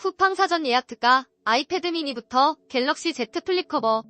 쿠팡 사전 예약 특가, 아이패드 미니부터 갤럭시 Z 플립 커버.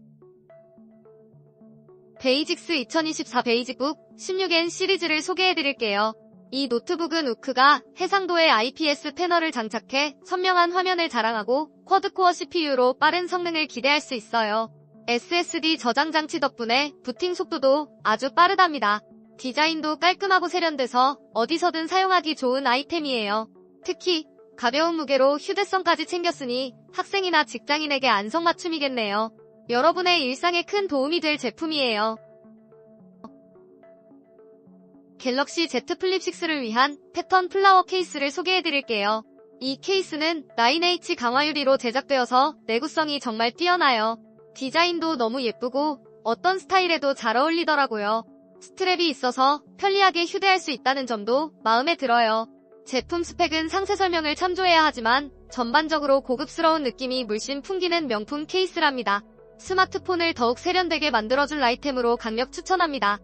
베이직스 2024 베이직북 16N 시리즈를 소개해드릴게요. 이 노트북은 우크가 해상도의 IPS 패널을 장착해 선명한 화면을 자랑하고 쿼드코어 CPU로 빠른 성능을 기대할 수 있어요. SSD 저장 장치 덕분에 부팅 속도도 아주 빠르답니다. 디자인도 깔끔하고 세련돼서 어디서든 사용하기 좋은 아이템이에요. 특히 가벼운 무게로 휴대성까지 챙겼으니 학생이나 직장인에게 안성맞춤이겠네요. 여러분의 일상에 큰 도움이 될 제품이에요. 갤럭시 Z 플립 6를 위한 패턴 플라워 케이스를 소개해드릴게요. 이 케이스는 9H 강화 유리로 제작되어서 내구성이 정말 뛰어나요. 디자인도 너무 예쁘고 어떤 스타일에도 잘 어울리더라고요. 스트랩이 있어서 편리하게 휴대할 수 있다는 점도 마음에 들어요. 제품 스펙은 상세 설명을 참조해야 하지만 전반적으로 고급스러운 느낌이 물씬 풍기는 명품 케이스랍니다. 스마트폰을 더욱 세련되게 만들어줄 아이템으로 강력 추천합니다.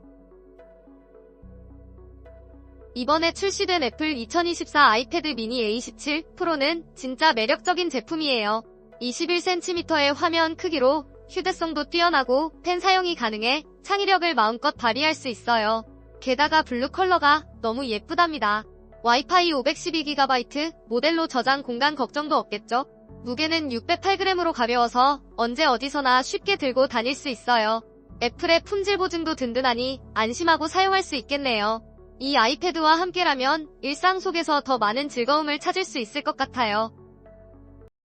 이번에 출시된 애플 2024 아이패드 미니 A17 프로는 진짜 매력적인 제품이에요. 21cm의 화면 크기로 휴대성도 뛰어나고 펜 사용이 가능해 창의력을 마음껏 발휘할 수 있어요. 게다가 블루 컬러가 너무 예쁘답니다. 와이파이 512GB 모델로 저장 공간 걱정도 없겠죠? 무게는 608g으로 가벼워서 언제 어디서나 쉽게 들고 다닐 수 있어요. 애플의 품질 보증도 든든하니 안심하고 사용할 수 있겠네요. 이 아이패드와 함께라면 일상 속에서 더 많은 즐거움을 찾을 수 있을 것 같아요.